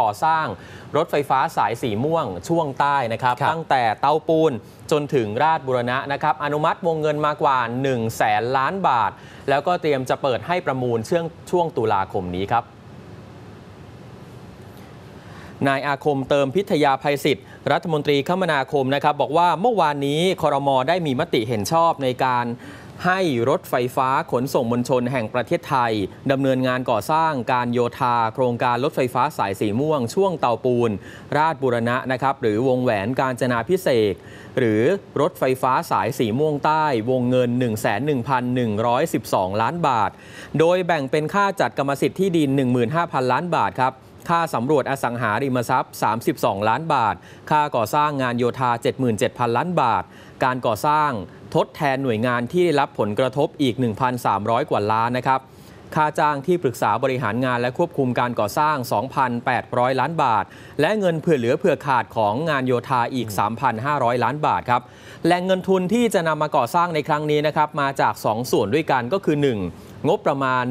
ก่อสร้างรถไฟฟ้าสายสีม่วงช่วงใต้นะครับครับ ตั้งแต่เตาปูนจนถึงราชบุรณะนะครับ อนุมัติวงเงินมากว่า 1 0 0 0 0แสนล้านบาท แล้วก็เตรียมจะเปิดให้ประมูลเชื่องช่วงตุลาคมนี้ครับนายอาคมเติมพิทยาภัยศิษย์รัฐมนตรีคมนาคมนะครับ บอกว่าเมื่อวานนี้คอรมอได้มีมติเห็นชอบในการ ให้รถไฟฟ้าขนส่งมวลชนแห่งประเทศไทยดำเนินงานก่อสร้างการโยธา โครงการรถไฟฟ้าสายสีม่วง ช่วงเตาปูน ราชบุรณะนะครับหรือวงแหวนการจนาพิเศษหรือรถไฟฟ้าสายสีม่วงใต้วงเงิน 111,112 ล้านบาท โดยแบ่งเป็นค่าจัดกรรมสิทธิ์ที่ดิน 15,000 ล้านบาทครับค่าสำรวจอสังหาริมทรัพย์ 32 ล้านบาท ค่าก่อสร้างงานโยธา 77,000 ล้านบาท การก่อสร้าง ทดแทนหน่วยงานที่ได้รับผลกระทบอีก 1,300 กว่าล้านนะครับ ค่าจ้างที่ปรึกษาบริหารงานและควบคุมการก่อสร้าง 2,800 ล้านบาท และเงินเผื่อเหลือเผื่อขาดของงานโยธาอีก 3,500 ล้านบาทครับแหล่งเงินทุนที่จะนำมาก่อสร้างในครั้งนี้นะครับมาจาก 2 ส่วนด้วยกันก็คือ 1. งบประมาณ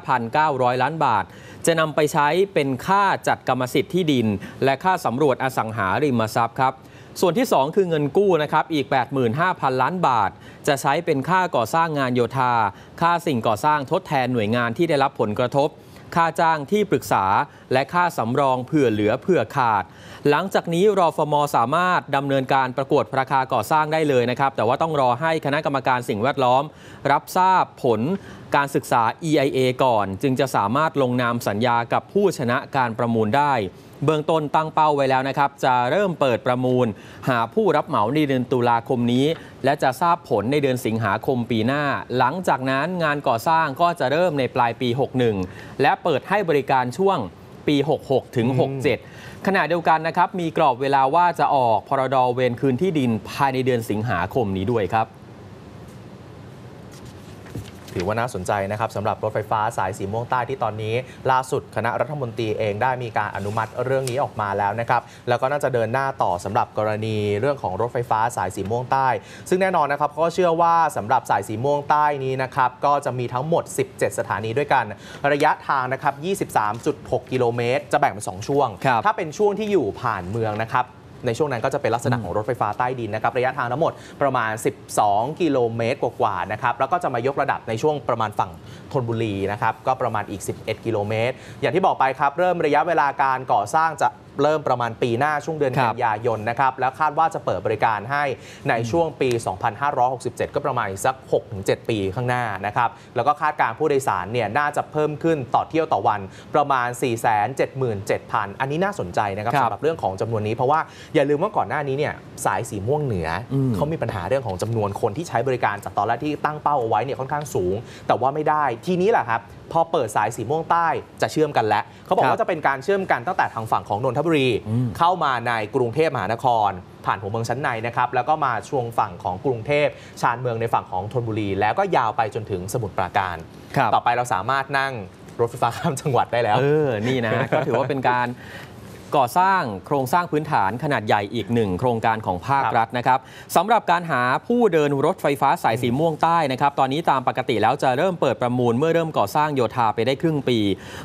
15,900 ล้านบาท จะนำไปใช้เป็นค่าจัดกรรมสิทธิ์ที่ดิน และค่าสำรวจอสังหาริมทรัพย์ครับ ส่วนที่ 2 คือเงินกู้นะครับอีก 85,000 ล้านบาท จะใช้เป็นค่าก่อสร้างงานโยธา ค่าสิ่งก่อสร้างทดแทนหน่วยงานที่ได้รับผลกระทบ ค่าจ้างที่ปรึกษา และค่าสำรองเผื่อเหลือเผื่อขาด หลังจากนี้รอฟมสามารถดำเนินการประกวดราคาก่อสร้างได้เลยนะครับ แต่ว่าต้องรอให้คณะกรรมการสิ่งแวดล้อม รับทราบผลการศึกษา EIA ก่อน จึงจะสามารถลงนามสัญญากับผู้ชนะการประมูลได้ เบื้องต้นตั้งเป้าไว้แล้วนะครับ จะเริ่มเปิดประมูล หาผู้รับเหมาในเดือนตุลาคมนี้ และจะทราบผลในเดือนสิงหาคมปีหน้า หลังจากนั้นงานก่อสร้างก็จะเริ่มในปลายปี 61 และเปิดให้บริการช่วงปี 66 ถึง 67 ขณะเดียวกันนะครับ มีกรอบเวลาว่าจะออกพรดเวรคืนที่ดินภายในเดือนสิงหาคมนี้ด้วยครับ ถือว่าน่าสนใจนะครับสำหรับรถไฟฟ้าสายสีม่วงใต้ที่ตอนนี้ ล่าสุดคณะรัฐมนตรีเองได้มีการอนุมัติเรื่องนี้ออกมาแล้วนะครับ แล้วก็น่าจะเดินหน้าต่อสำหรับกรณีเรื่องของรถไฟฟ้าสายสีม่วงใต้ ซึ่งแน่นอนนะครับเขาก็เชื่อว่าสำหรับสายสีม่วงใต้นี้นะครับก็จะมีทั้งหมด 17 สถานีด้วยกัน ระยะทางนะครับ 23.6 กิโลเมตร จะแบ่งเป็น 2 ช่วงครับถ้าเป็นช่วงที่อยู่ผ่านเมืองนะครับ ในช่วงนั้นก็จะเป็นลักษณะของรถไฟฟ้าใต้ดินนะครับระยะทางทั้งหมดประมาณ 12 กิโลเมตรกว่าๆนะครับแล้วก็จะมายกระดับในช่วงประมาณฝั่งธนบุรีนะครับก็ประมาณอีก 11 กิโลเมตรอย่างที่บอกไปครับเริ่มระยะเวลาการก่อสร้างจะ เริ่มประมาณปีหน้าช่วงเดือนครักับนยายนนะครับ แล้วคาดว่าจะเปิดบริการให้ในช่วงปี 2567 ก็ประมาณอีกสัก 6-7 ปีข้างหน้านะครับ แล้วก็คาดการณ์ผู้โดยสารเนี่ยน่าจะเพิ่มขึ้นต่อเที่ยวต่อวันประมาณ 477,000 อันนี้น่าสนใจนะครับครับสำหรับเรื่องของจำนวนนี้ เพราะว่าอย่าลืมว่าก่อนหน้านี้เนี่ยสายสีม่วงเหนืออมเขามีปัญหาเรื่องของจำนวนคนที่ใช้บริการจากตอนแรกที่ตั้งเป้าเอาไว้เนี่ยค่อนข้างสูง แต่ว่าไม่ได้ทีนี้แหละครับพอเปิดสายสีม่วงใต้จะเชื่อมกันแล้วเขาบอกครับว่าจะเป็นการเชื่อมกันตั้งแต่ทางฝั่งของนนทบุรีอืมเข้ามาในกรุงเทพมหานคร ผ่านหัวเมืองชั้นในนะครับแล้วก็มาช่วงฝั่งของกรุงเทพชานเมืองในฝั่งของธนบุรี แล้วก็ยาวไปจนถึงสมุทรปราการครับต่อไปเราสามารถนั่งรถไฟฟ้าข้ามจังหวัดได้แล้ว เออ นี่นะ ก็ถือว่าเป็นการ ก่อสร้างโครงสร้างพื้นฐานขนาดใหญ่อีกหนึ่งโครงการของภาคครับรัฐนะครับสำหรับการหาผู้เดินรถไฟฟ้าสายสีม่วงใต้นะครับ ตอนนี้ตามปกติแล้วจะเริ่มเปิดประมูลเมื่อเริ่มก่อสร้างโยธาไปได้ครึ่งปี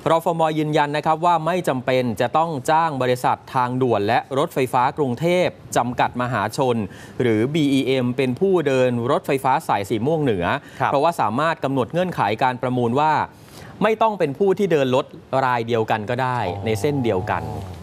รฟมยืนยันนะครับว่าไม่จำเป็นจะต้องจ้างบริษัททางด่วนและรถไฟฟ้ากรุงเทพจำกัดมหาชน หรือ BEM เป็นผู้เดินรถไฟฟ้าสายสีม่วงเหนือครับเพราะว่าสามารถกำหนดเงื่อนไขการประมูลว่า ไม่ต้องเป็นผู้ที่เดินรถรายเดียวกันก็ได้ในเส้นเดียวกันอ๋อ